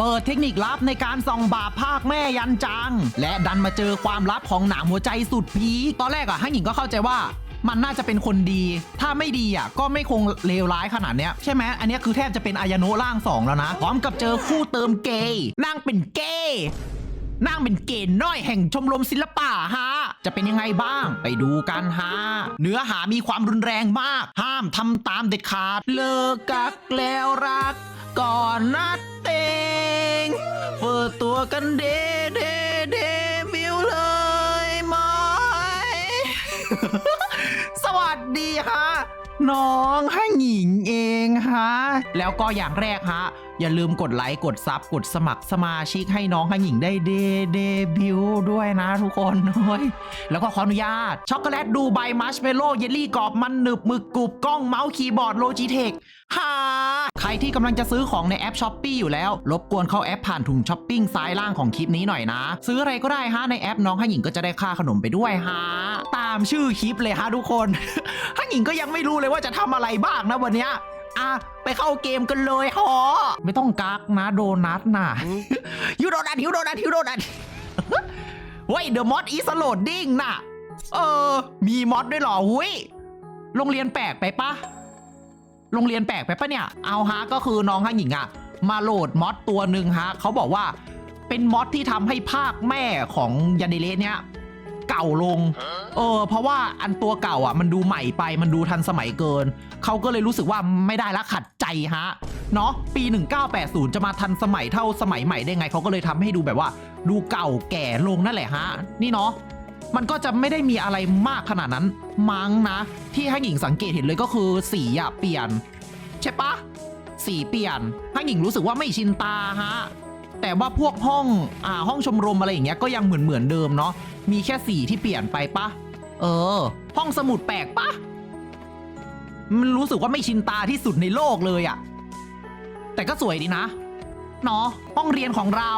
เปิดเทคนิคลับในการส่องบาปภาคแม่ยันจัง และดันมาเจอความลับของหนามหัวใจสุดพีคตอนแรกอะฮั่งหญิงก็เข้าใจว่ามันน่าจะเป็นคนดี ถ้าไม่ดีอะก็ไม่คงเลวร้ายขนาดเนี้ยใช่ไหม อันนี้คือแทบจะเป็นอายาโนะร่างสองแล้วนะ พร้อมกับเจอคู่เติมเกย์นางเป็นเกย์นางเป็นเกย์น้อยแห่งชมรมศิลปะฮะ จะเป็นยังไงบ้าง ไปดูกันฮะ เนื้อหามีความรุนแรงมาก ห้ามทำตามเด็ดขาด เลิกกักแล้วรัก ก่อนนัดเตงเปิดตัวกันเดเดเดมิวเลยไหม สวัสดีค่ะ น้องให้หญิงเองฮะ แล้วก็อย่างแรกฮะ อย่าลืมกดไลค์กดซับกดสมัครสมาชิกให้น้องให้หญิงได้เดเดบิวด้วยนะทุกคนเฮ้ยแล้วก็ขออนุญาต ช็อกโกแลตดูใบมัชเมลโล่เยลลี่กรอบมันหนึบหมึกกรุบกล้องเมาส์คีย์บอร์ดโลจิเทคฮาใครที่กำลังจะซื้อของในแอปช้อปปีอยู่แล้ว รบกวนเข้าแอปผ่านถุงช้อปปิ้งซ้ายล่างของคลิปนี้หน่อยนะ ซื้ออะไรก็ได้ฮะในแอปน้องให้หญิงก็จะได้ค่าขนมไปด้วยฮะตามชื่อคลิปเลยฮะทุกคนฮั่งหญิงก็ยังไม่รู้เลยว่าจะทำอะไรบ้างนะวันเนี้ย อะไปเข้าเกมกันเลยฮอไม่ต้องกักนะโดนัทน่ะฮิวโดนัทฮิวโดนัทฮิวโดนัทเว้ยเดอะมอดอีสโลดดิ้งน่ะ เออ มีมอดด้วยเหรอหุยโรงเรียนแปลกไปปะโรงเรียนแปลกไปปะเนี่ย เอาฮะก็คือน้องฮั่งหญิงอะมาโหลดมอดตัวหนึ่งฮะเขาบอกว่าเป็นมอดที่ทำให้ภาคแม่ของยันเดเลสเนี้ย เก่าลง เออ เพราะว่าอันตัวเก่าอะ มันดูใหม่ไปมันดูทันสมัยเกิน เขาก็เลยรู้สึกว่าไม่ได้ละขัดใจฮะ เนาะปี 1980 จะมาทันสมัยเท่าสมัยใหม่ได้ไงเขาก็เลยทำให้ดูแบบว่า ดูเก่าแก่ลงนั่นแหละฮะ นี่เนาะมันก็จะไม่ได้มีอะไรมากขนาดนั้น มั้งนะ ที่ให้หญิงสังเกตเห็นเลยก็คือสีอะเปลี่ยน ใช่ปะสีเปลี่ยนให้หญิงรู้สึกว่าไม่ชินตาฮะ แต่ว่าพวกห้องอ่าห้องชมรมอะไรอย่างเงี้ยก็ยังเหมือนเหมือนเดิมเนาะมีแค่สีที่เปลี่ยนไปปะเออ ห้องสมุดแปลกปะมันรู้สึกว่าไม่ชินตาที่สุดในโลกเลยอะแต่ก็สวยดีนะเนาะห้องเรียนของเรา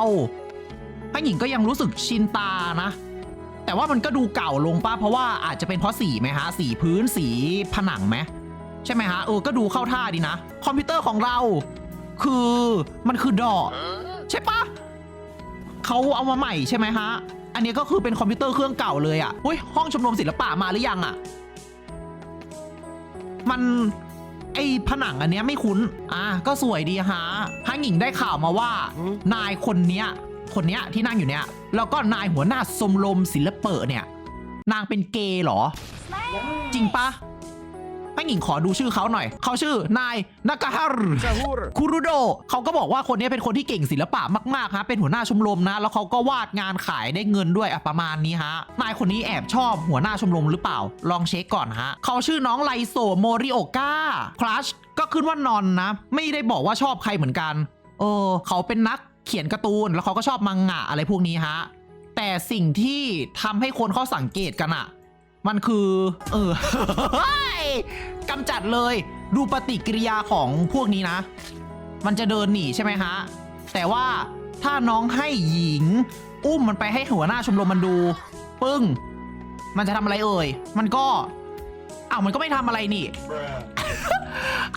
ให้หญิงก็ยังรู้สึกชินตานะ แต่ว่ามันก็ดูเก่าลงปะเพราะว่าอาจจะเป็นเพราะสีไหมฮะ สีพื้นสีผนังไหมใช่ไหมฮะเออก็ดูเข้าท่าดีนะ คอมพิวเตอร์ของเรา คือมันคือดอ ใช่ปะเขาเอามาใหม่ใช่ไหมฮะ อันนี้ก็คือเป็นคอมพิวเตอร์เครื่องเก่าเลยอะ่ะอุ้ยห้องชมรมศิลปะมาหรือยังอะ่ะ มันไอผนังอันเนี้ยไม่คุ้น อะก็สวยดีฮะฮังหญิงได้ข่าวมาว่า นายคนเนี้ย คนเนี้ยที่นั่งอยู่เนี้ย แล้วก็นายหัวหน้าชมรมศิลปะเนี่ย นางเป็นเกย์เหรอ จริงปะฮัง หญิงขอดูชื่อเขาหน่อย เขาชื่อนายนากาฮารุ Sahur. คูรุโดะเขาก็บอกว่าคนนี้เป็นคนที่เก่งศิลปะมากๆฮะเป็นหัวหน้าชมรมนะ แล้วเขาก็วาดงานขายได้เงินด้วยอะประมาณนี้ฮะนายคนนี้แอบชอบหัวหน้าชมรมหรือเปล่า ลองเช็คก่อนฮะเขาชื่อน้องไลโซโมริโอกาคลัชก็ขึ้นว่านอนนะ ไม่ได้บอกว่าชอบใครเหมือนกันเออเขาเป็นนักเขียนการ์ตูนแล้วเขาก็ชอบมังงะอะไรพวกนี้ฮะแต่สิ่งที่ทำให้คนเขาสังเกตกันอะ มันคือ เออกำจัดเลย ดูปฏิกิริยาของพวกนี้นะ มันจะเดินหนีใช่ไหมฮะ แต่ว่าถ้าน้องให้หญิง อุ้มมันไปให้หัวหน้าชมรมมันดู ปึ้ง มันจะทำอะไรเอ่ย มันก็ อ้าวมันก็ไม่ทำอะไรนี่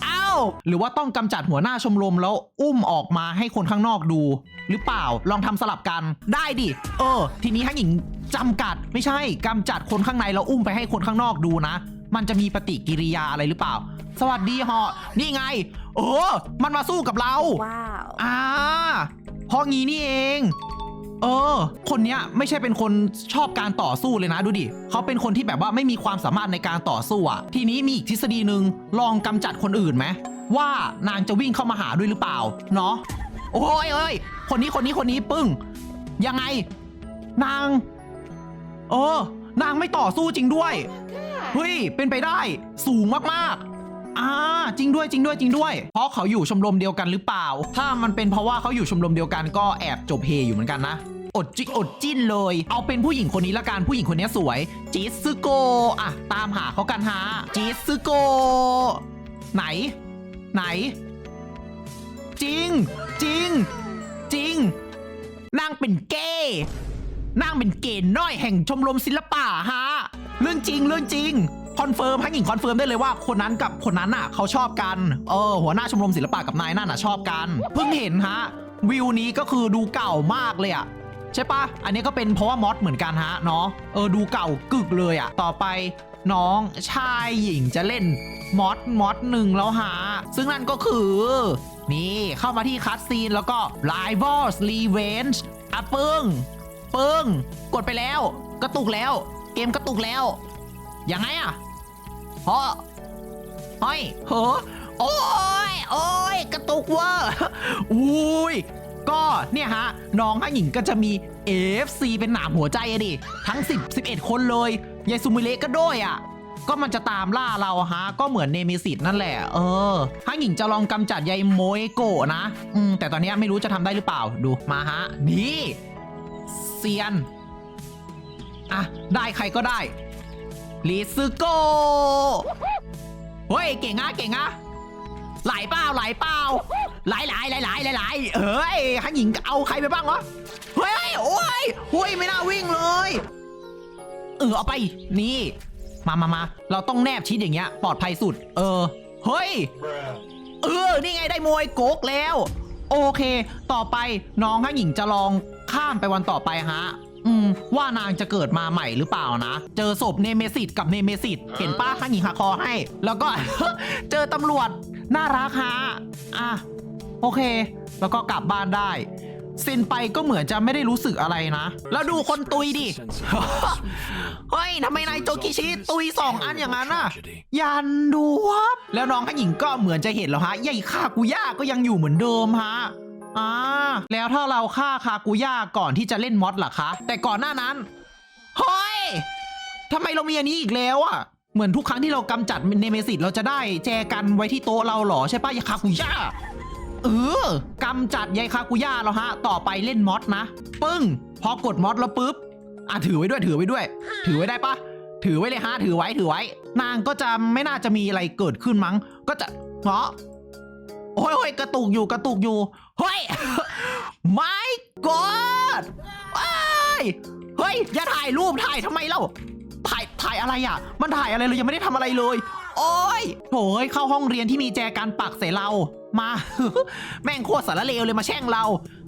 อ้าวหรือว่าต้องกำจัดหัวหน้าชมรมแล้วอุ้มออกมาให้คนข้างนอกดู หรือเปล่าลองทำสลับกันได้ดิ เออ ทีนี้ให้หญิงจำกัดไม่ใช่กำจัดคนข้างในแล้วอุ้มไปให้คนข้างนอกดูนะ มันจะมีปฏิกิริยาอะไรหรือเปล่า สวัสดีฮอนี่ไง เออ มันมาสู้กับเรา Wow. อ่าเพราะงี้นี่เอง เออ คนเนี้ยไม่ใช่เป็นคนชอบการต่อสู้เลยนะดูดิเขาเป็นคนที่แบบว่าไม่มีความสามารถในการต่อสู้อะทีนี้มีอีกทฤษฎีหนึ่งลองกำจัดคนอื่นไหมว่านางจะวิ่งเข้ามาหาด้วยหรือเปล่า เนาะโอ้ยเอ้ยคนนี้คนนี้คนนี้ปึ้ง ยังไง นาง เออ นางไม่ต่อสู้จริงด้วย เฮ้ย เป็นไปได้ สูงมาก ๆ อ่าจริงด้วยจริงด้วยจริงด้วย เพราะเขาอยู่ชมรมเดียวกันหรือเปล่า ถ้ามันเป็นเพราะว่าเขาอยู่ชมรมเดียวกันก็แอบจบเฮอยู่เหมือนกันนะอดจิอดจิ้นเลย เอาเป็นผู้หญิงคนนี้ละกัน ผู้หญิงคนนี้สวย จิซึโกะอะตามหาเขากันฮะ จิซึโกะไหน ไหน จริง จริง จริง นางเป็นเกย์นางเป็นเกย์น้อยแห่งชมรมศิลปะฮะ เรื่องจริง เรื่องจริง คอนเฟิร์มให้หญิงคอนเฟิร์มได้เลยว่าคนนั้นกับคนนั้นอะเขาชอบกันเออหัวหน้าชมรมศิลปะกับนายนั่นอะชอบกัน เพิ่งเห็นฮะวิวนี้ก็คือดูเก่ามากเลยอะใช่ปะอันนี้ก็เป็นเพราะว่ามอดเหมือนกันฮะเนาะเออดูเก่ากึกเลยอะต่อไปน้องชายหญิงจะเล่นมอดมอดหนึ่งแล้วฮะซึ่งนั่นก็คือ นี่เข้ามาที่คัสซีนแล้วก็ Rivals Revenge อะปึ้งปึ้งกดไปแล้ว กระตุกแล้ว เกมกระตุกแล้วยังไงอะ เพราะเฮ้ยเหอโอ้ยโอ้ยกระตุกเวอร์อุ้ยก็เนี่ยฮะ น้องฮะหญิงก็จะมี AFC เป็นหนามหัวใจอะดิ ทั้ง 10 11 คนเลยยายซูมิเละก็ด้วยอะก็มันจะตามล่าเราฮะ ก็เหมือนเนมิสิตนั่นแหละ เออฮะหญิงจะลองกำจัดยายโมยโกะนะ อืม แต่ตอนนี้ไม่รู้จะทำได้หรือเปล่าดูมาฮะ นี่เซียน อะ ได้ใครก็ได้ ลิซึโกเฮ้ย เก่งอะเก่งอะไหลเปล่าไหลเปล่าไหลไหลไหลไหลไหลไหลเอ้ยฮันหญิงเอาใครไปบ้างวะเฮ้ยโอ้ยเฮ้ยไม่น่าวิ่งเลยเออเอาไปนี่ มามามาเราต้องแนบชิดอย่างเงี้ย ปลอดภัยสุด เออเฮ้ยเออนี่ไงได้มวยโกกแล้ว โอเค ต่อไปน้องฮันหญิงจะลองข้ามไปวันต่อไปฮะ อืมว่านางจะเกิดมาใหม่หรือเปล่านะ เจอศพเนเมซิตกับเนเมซิตเห็นป้าฮันหญิงหักคอให้ แล้วก็ เจอตำรวจน่ารักฮะอะโอเค แล้วก็กลับบ้านได้เซ็นไปก็เหมือนจะไม่ได้รู้สึกอะไรนะ แล้วดูคนตุยดิ เฮ้ยทำไมนายโจกิชิตุยสองอันอย่างนั้นน่ะ ยันดูวับแล้วน้องข้าหญิงก็เหมือนจะเห็นแล้วฮะใหญ่คากุย่าก็ยังอยู่เหมือนเดิมฮะ อ่าแล้วถ้าเราฆ่าคากุย่าก่อนที่จะเล่นมอดล่ะคะ แต่ก่อนหน้านั้นเฮ้ยทำไมเรามีอันนี้อีกแล้วอะ เหมือนทุกครั้งที่เรากำจัดเนเมซิตเราจะได้แจกันไว้ที่โต๊ะเราหรอใช่ปะยาคากุย่าเออกำจัดยายคากุย่าแล้วฮะ ต่อไปเล่นมอดนะ ปึ้ง พอกดมอดแล้วปุ๊บ อะถือไว้ด้วยถือไว้ด้วย ถือไว้ได้ปะถือไว้เลยฮะ ถือไว้ถือไว้ นางก็จะไม่น่าจะมีอะไรเกิดขึ้นมั้ง ก็จะเงาะ โอ้ยโอ้ยกระตุกอยู่กระตุกอยู่เฮ้ยไม่กดเฮ้ยเฮ้ยอย่าถ่ายรูปถ่ายทำไมเล่าถ่ายถ่ายอะไรอะ มันถ่ายอะไรเลยยังไม่ได้ทำอะไรเลย โอ้ยโถ่เอ้ยเข้าห้องเรียนที่มีแจกันปักใส่เรามา แม่งโคตรสารเลวเลยมาแช่งเรา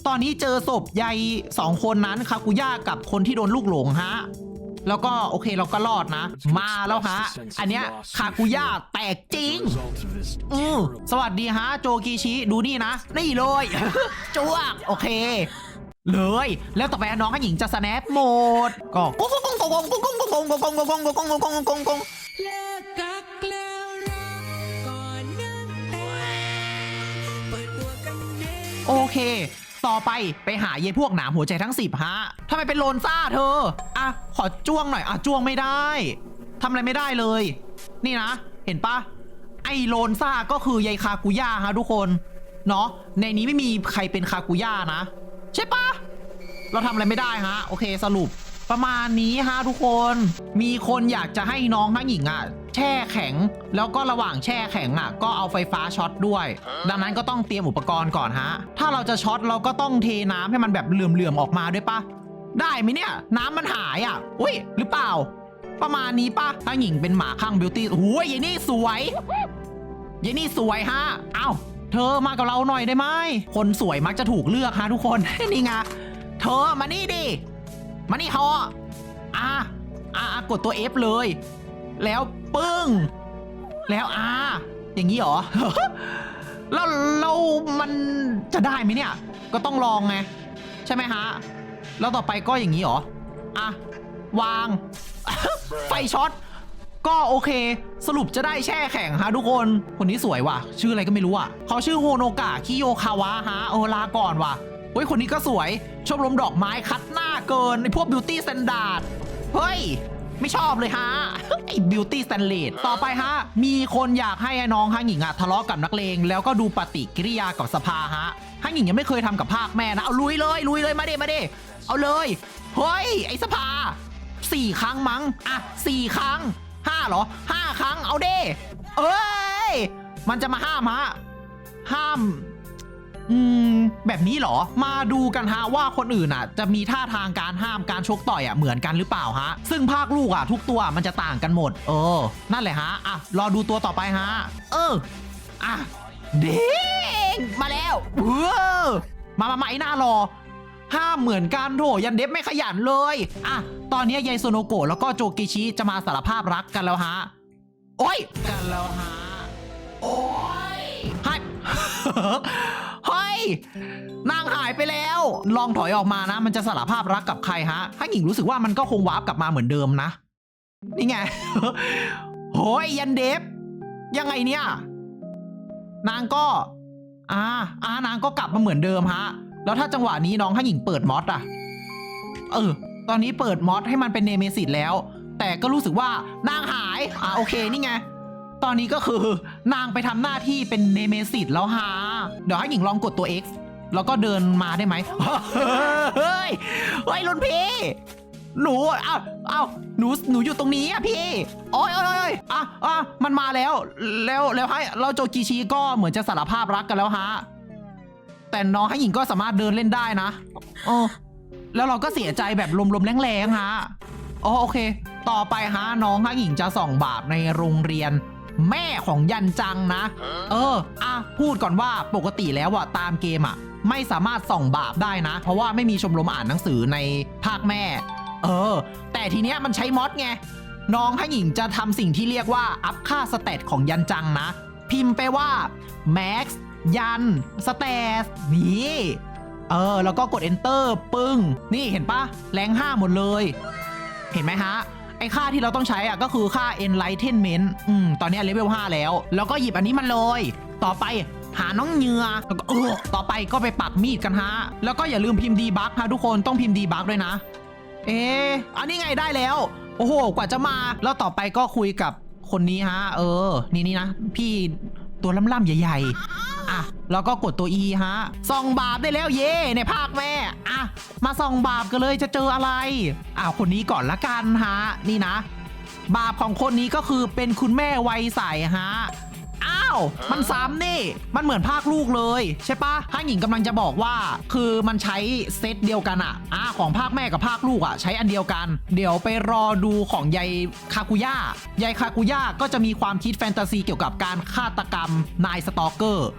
ตอนนี้เจอศพยายสองคนนั้นคากุย่ากับคนที่โดนลูกหลงฮะ แล้วก็โอเคเราก็รอดนะ มาแล้วฮะ อันเนี้ยคากุย่าแตกจริงอือสวัสดีฮะ โจกิชิดูนี่นะ นี่เลยจวกโอเคเลย แล้วต่อไปน้องหญิงจะสแนปโหมดก็กงกงกงกงกงกงกงกงกงกงกงกงกงกงกงกงกงกงเลิกกักแล้วรักก่อนนั้นแต่เปิดตัวกันเองโอเค ต่อไปไปหาเยพวกหนามหัวใจทั้งสิบฮะทำไมเป็นโลนซ่าเธอ อะ ขอจ้วงหน่อย อะ จ้วงไม่ได้ทำอะไรไม่ได้เลย นี่นะ เห็นปะไอโลนซ่าก็คือยายคากุย่าฮะทุกคน เนาะในนี้ไม่มีใครเป็นคากุย่านะ ใช่ปะเราทำอะไรไม่ได้ฮะ โอเคสรุปประมาณนี้ฮะทุกคน มีคนอยากจะให้น้องทั้งหญิงอะ แช่แข็ง แล้วก็ระหว่างแช่แข็งอะ ก็เอาไฟฟ้าช็อตด้วย ดังนั้นก็ต้องเตรียมอุปกรณ์ก่อนฮะ ถ้าเราจะช็อตเราก็ต้องเทน้ำให้มันแบบเหลื่อมๆออกมาด้วยปะได้ไหมเนี่ย น้ำมันหายอะอุ้ยหรือเปล่า ประมาณนี้ปะทั้งหญิงเป็นหมาข้างบิวตี้โอ้ยยายนี่สวยยายนี่สวยฮะ เอ้า เธอมากับเราหน่อยได้ไหม คนสวยมักจะถูกเลือกฮะทุกคน นี่ไง เธอมานี่ดิ มานี่ฮออะอะอะกดตัว F เลย แล้วปึ้ง แล้วอะอย่างนี้เหรอ แล้วเรามันจะได้ไหมเนี่ย ก็ต้องลองไง ใช่ไหมฮะ แล้วต่อไปก็อย่างนี้เหรอ อะ วาง ไฟช็อต ก็โอเค สรุปจะได้แช่แข็งฮะทุกคน คนนี้สวยว่ะ ชื่ออะไรก็ไม่รู้อะ เขาชื่อโฮโนกะคิโยคาวะฮะเอลาก่อนว่ะเฮ้ย คนนี้ก็สวย ชมรมดอกไม้คัดหน้าเกินไอพวกบิวตี้สแตนดาร์ด เฮ้ย ไม่ชอบเลยฮะ ไอ้บิวตี้สแตนเลดต่อไปฮะ มีคนอยากให้น้องฮังหญิงอะทะเลาะกับนักเลง แล้วก็ดูปฏิกิริยากับสภาฮะฮังหญิงยังไม่เคยทำกับภาคแม่นะ เอาลุยเลยลุยเลยมาเด้มาเด้เอาเลย เฮ้ย ไอ้สภาสี่ครั้งมั้งอะสี่ครั้งห้าเหรอห้าครั้งเอาเด้เอ้ย มันจะมาห้ามฮะ ห้าม อืมแบบนี้เหรอ มาดูกันฮะว่าคนอื่นอะ จะมีท่าทางการห้ามการชกต่อยอะเหมือนกันหรือเปล่าฮะ ซึ่งภาคลูกอะ ทุกตัวมันจะต่างกันหมด เออ นั่นแหละฮะ อะ รอดูตัวต่อไปฮะ เออ อะ เด้งมาแล้วเออมามามาไอ้หน้ารอ ห้ามเหมือนกันโถยันเดฟไม่ขยันเลย อะ ตอนนี้ยายโซโนโกะแล้วก็โจกิชิจะมาสารภาพรักกันแล้วฮะ โอ้ย กันแล้วฮะ โอ้ยหายเฮ้ย นางหายไปแล้ว ลองถอยออกมานะ มันจะสารภาพรักกับใครฮะถ้าหญิงรู้สึกว่ามันก็คงวาร์ปกลับมาเหมือนเดิมนะ นี่ไง โหยยันเดฟ ยังไงเนี่ย นางก็อ่าอ่านางก็กลับมาเหมือนเดิมฮะ แล้วถ้าจังหวะนี้น้องให้หญิงเปิดมอสอะเออ ตอนนี้เปิดมอสให้มันเป็นเนเมซิตแล้ว แต่ก็รู้สึกว่านางหาย อ่าโอเค นี่ไง ตอนนี้ก็คือนางไปทำหน้าที่เป็นเนเมซิตแล้วฮะ เดี๋ยวให้หญิงลองกดตัว X แล้วก็เดินมาได้ไหมเฮ้ย เฮ้ยรุ่นพี่ หนูอ้าวอ้าวหนู หนูอยู่ตรงนี้อะพี่ โอ้ยโอ้ยโอ้ยอะอะมันมาแล้ว แล้ว แล้วให้ เราโจกิชิก็เหมือนจะสารภาพรักกันแล้วฮะ แต่น้องให้หญิงก็สามารถเดินเล่นได้นะโอ้แล้วเราก็เสียใจแบบลมๆแรงๆฮะอ๋อโอเค ต่อไปฮะน้องให้หญิงจะส่องบาปในโรงเรียน แม่ของยันจังนะ เออ อะ พูดก่อนว่าปกติแล้วอะตามเกมอะไม่สามารถส่องบาปได้นะ เพราะว่าไม่มีชมรมอ่านหนังสือในภาคแม่ เออ แต่ทีเนี้ยมันใช้มอดไง น้องให้หญิงจะทำสิ่งที่เรียกว่า อัพค่าสเตตของยันจังนะ พิมพ์ไปว่า max ยันสเตตนี่เออ แล้วก็กด enter ปึ้ง นี่เห็นปะแรงห้าหมดเลย เห็นไหมฮะ ไอค่าที่เราต้องใช้อะก็คือค่า enlightenment อืมตอนนี้เลเวล5แล้ว แล้วก็หยิบอันนี้มันเลย ต่อไปหาน้องเหงือแล้วก็เออต่อไปก็ไปปักมีดกันฮะ แล้วก็อย่าลืมพิมพ์ดีบักฮะทุกคนต้องพิมพ์ดีบักด้วยนะ เอ๊ะอันนี้ไงได้แล้ว โอ้โห กว่าจะมา แล้วต่อไปก็คุยกับคนนี้ฮะ เออ นี่นี่นะ พี่ ตัวล่ำๆใหญ่ๆ อะ แล้วก็กดตัว E ฮะ ส่องบาปได้แล้วเย่ในภาคแม่ อะ มาส่องบาปกันเลยจะเจออะไรอ้าวคนนี้ก่อนละกันฮะ นี่นะ บาปของคนนี้ก็คือเป็นคุณแม่วัยใสฮะ อ้าว มันซ้ำนี่ มันเหมือนภาคลูกเลย ใช่ปะถ้าหญิงกำลังจะบอกว่า คือมันใช้เซตเดียวกันอะอ่าของภาคแม่กับภาคลูกอะใช้อันเดียวกัน เดี๋ยวไปรอดูของยายคากุย่ายายคากุย่าก็จะมีความคิดแฟนตาซีเกี่ยวกับการฆาตกรรมนายสตอกเกอร์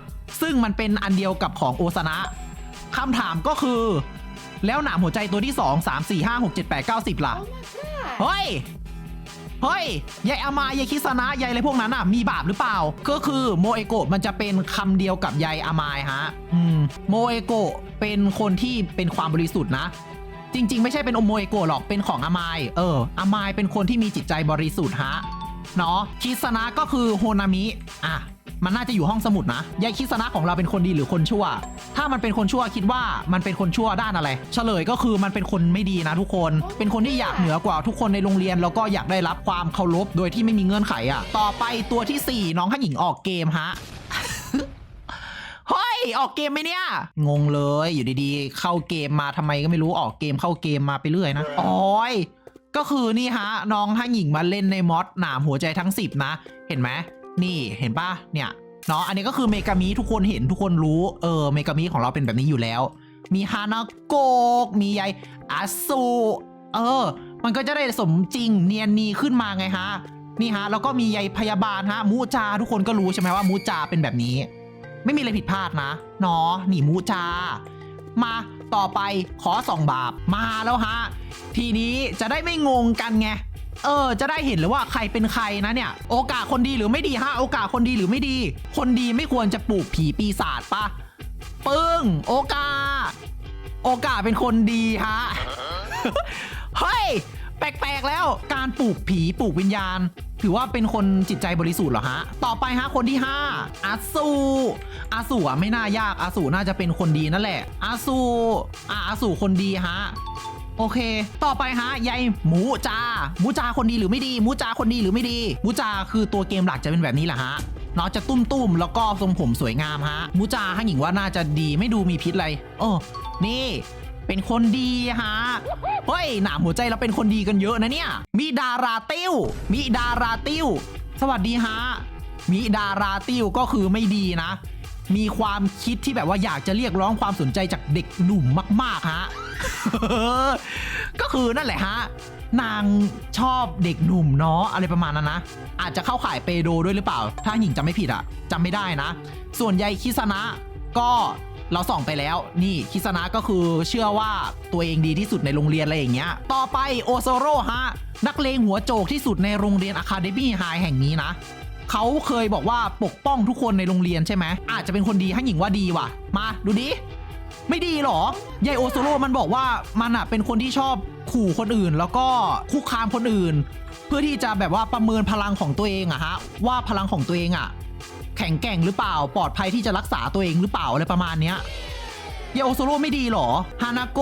ซึ่งมันเป็นอันเดียวกับของโอซานะคำถามก็คือ แล้วหนามหัวใจตัวที่ 2 3 4 5 6 7 8 9 10ล่ะ เฮ้ย เฮ้ยยายอามายายคิสนะยายอะไรพวกนั้นอะมีบาปหรือเปล่า ก็คือโมเอโกะมันจะเป็นคำเดียวกับยายอามายฮะอืมโมเอโกะเป็นคนที่เป็นความบริสุทธิ์นะ จริง ๆ ไม่ใช่เป็นโมเอโกะหรอกเป็นของอามายเอออามายเป็นคนที่มีจิตใจบริสุทธิ์ฮะเนาะคิสนะก็คือโฮนามิอะ มันน่าจะอยู่ห้องสมุดนะยายคิสนะของเราเป็นคนดีหรือคนชั่ว ถ้ามันเป็นคนชั่วคิดว่ามันเป็นคนชั่วด้านอะไร เฉลยก็คือมันเป็นคนไม่ดีนะทุกคน เป็นคนที่อยากเหนือกว่าทุกคนในโรงเรียนแล้วก็อยากได้รับความเคารพโดยที่ไม่มีเงื่อนไขอะ ต่อไปตัวที่ 4 น้องข้าหญิงออกเกมฮะเฮ้ยออกเกมไหมเนี่ย งงเลยอยู่ดีๆ เข้าเกมมาทำไมก็ไม่รู้ออกเกมเข้าเกมมาไปเรื่อยนะอ๋อยก็คือนี่ฮะน้องห้หญิงมาเล่นในมอดหนามหัวใจทั้ง 10 นะ เห็นไหม นี่เห็นปะเนี่ยเนาะอันนี้ก็คือเมกามิทุกคนเห็นทุกคนรู้เออเมกามิของเราเป็นแบบนี้อยู่แล้ว มีฮานาโกกมียายอาสุเออ มันก็จะได้สมจริงเนียนนีขึ้นมาไงฮะ นี่ฮะ แล้วก็มียายพยาบาลฮะ มูจา ทุกคนก็รู้ใช่ไหมว่ามูจาเป็นแบบนี้ ไม่มีอะไรผิดพลาดนะเนาะหนีมูจา มาต่อไปขอส่องบาปมาแล้วฮะ ทีนี้จะได้ไม่งงกันไง เออ จะได้เห็นเลยว่าใครเป็นใครนะเนี่ย โอกาสคนดีหรือไม่ดีฮะ โอกาสคนดีหรือไม่ดี คนดีไม่ควรจะปลูกผีปีศาจปะปึ้ง โอกาส โอกาสเป็นคนดีฮะ เฮ้ย แปลกๆแล้ว การปลูกผีปลูกวิญญาณ ถือว่าเป็นคนจิตใจบริสุทธิ์เหรอฮะ ต่อไปฮะคนที่ 5อาสูอาสูอะไม่น่ายากอาสูน่าจะเป็นคนดีนั่นแหละอาสูอะอาสูคนดีฮะ โอเค ต่อไปฮะยายหมูจาหมูจาคนดีหรือไม่ดีหมูจาคนดีหรือไม่ดีหมูจาคือตัวเกมหลักจะเป็นแบบนี้แหละฮะเนาะจะตุ้มตุ้มๆแล้วก็ทรงผมสวยงามฮะหมูจาให้หญิงว่าน่าจะดีไม่ดูมีพิษอะไรโอ้นี่ เป็นคนดีฮะเฮ้ยหนามหัวใจเราเป็นคนดีกันเยอะนะเนี่ย มีดาราติ้ว มีดาราติ้ว สวัสดีฮะมีดาราติ้วก็คือไม่ดีนะ มีความคิดที่แบบว่าอยากจะเรียกร้องความสนใจจากเด็กหนุ่มมาก ๆ ฮะ ก็คือนั่นแหละฮะ นางชอบเด็กหนุ่มเนาะอะไรประมาณนั้นนะ อาจจะเข้าข่ายเปโดด้วยหรือเปล่า ถ้าหญิงจำไม่ผิดอะจำไม่ได้นะ ส่วนยายคิสนะก็เราส่องไปแล้วนี่คิสนะก็คือเชื่อว่าตัวเองดีที่สุดในโรงเรียนอะไรอย่างเงี้ย ต่อไปโอโซโร่ฮะ นักเลงหัวโจกที่สุดในโรงเรียนอะคาเดมี่ไฮแห่งนี้นะ เขาเคยบอกว่าปกป้องทุกคนในโรงเรียนใช่ไหมอาจจะเป็นคนดีให้หญิงว่าดีว่ะ มาดูดิไม่ดีหรอยายโอโซโร่มันบอกว่ามันอะเป็นคนที่ชอบขู่คนอื่น แล้วก็คุกคามคนอื่น เพื่อที่จะแบบว่าประเมินพลังของตัวเองอะฮะว่าพลังของตัวเองอะแข็งแกร่งหรือเปล่าปลอดภัยที่จะรักษาตัวเองหรือเปล่าอะไรประมาณเนี้ย เยโอโซโร่ไม่ดีหรอ ฮานาโก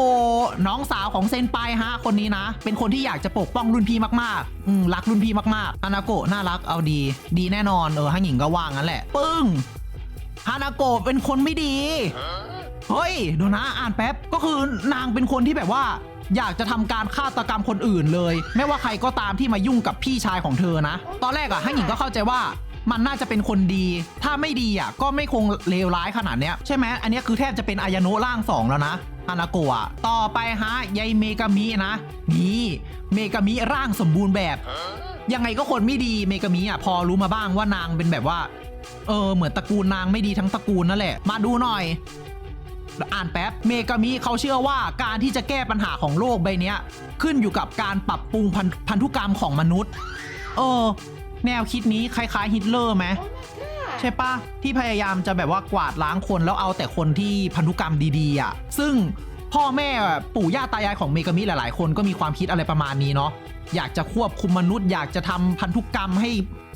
น้องสาวของเซนไปฮะ คนนี้นะ เป็นคนที่อยากจะปกป้องรุ่นพี่มากๆ อืมรักรุ่นพี่มากๆ ฮานาโกน่ารักเอาดี ดีแน่นอนเออฮังหญิงก็ว่างั้นแหละ ปึ้ง ฮานาโกเป็นคนไม่ดี เฮ้ยเดูนะอ่านแป๊บ ก็คือนางเป็นคนที่แบบว่าอยากจะทำการฆาตกรรมคนอื่นเลย ไม่ว่าใครก็ตามที่มายุ่งกับพี่ชายของเธอนะ ตอนแรกอะฮังหญิงก็เข้าใจว่า มันน่าจะเป็นคนดี ถ้าไม่ดีอะก็ไม่คงเลวร้ายขนาดเนี้ยใช่ไหมอันนี้คือแทบจะเป็นอายาโนะร่างสองแล้วนะฮานาโกะต่อไปฮะยายเมกามินะนี่เมกามิร่างสมบูรณ์แบบ ยังไงก็คนไม่ดีเมกามิอะพอรู้มาบ้างว่านางเป็นแบบว่า เออเหมือนตระกูลนางไม่ดีทั้งตระกูลนั่นแหละ มาดูหน่อย อ่านแป๊บเมกามิเขาเชื่อว่าการที่จะแก้ปัญหาของโลกใบนี้ขึ้นอยู่กับการปรับปรุงพันธุกรรมของมนุษย์ เออ แนวคิดนี้คล้ายๆฮิตเลอร์ไหมใช่ปะที่พยายามจะแบบว่ากวาดล้างคนแล้วเอาแต่คนที่พันธุกรรมดีๆอะซึ่งพ่อแม่ปู่ย่าตายายของเมกามิหลายๆ คนก็มีความคิดอะไรประมาณนี้เนาะอยากจะควบคุมมนุษย์ อยากจะทำพันธุกรรมให้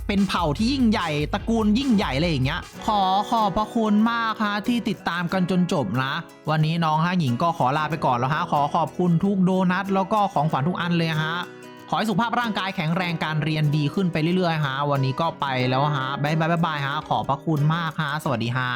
เป็นเผ่าที่ยิ่งใหญ่ตระกูลยิ่งใหญ่อะไรอย่างเงี้ย ขอขอบพระคุณมากฮะที่ติดตามกันจนจบนะ วันนี้น้องฮะหญิงก็ขอลาไปก่อนแล้วฮะ ขอขอบคุณทุกโดนัทแล้วก็ของขวัญทุกอันเลยฮะข อให้สุขภาพร่างกายแข็งแรงการเรียนดีขึ้นไปเรื่อยๆฮะวันนี้ก็ไปแล้วฮะบายบายบายบายฮะขอบพระคุณมากฮะสวัสดีฮะ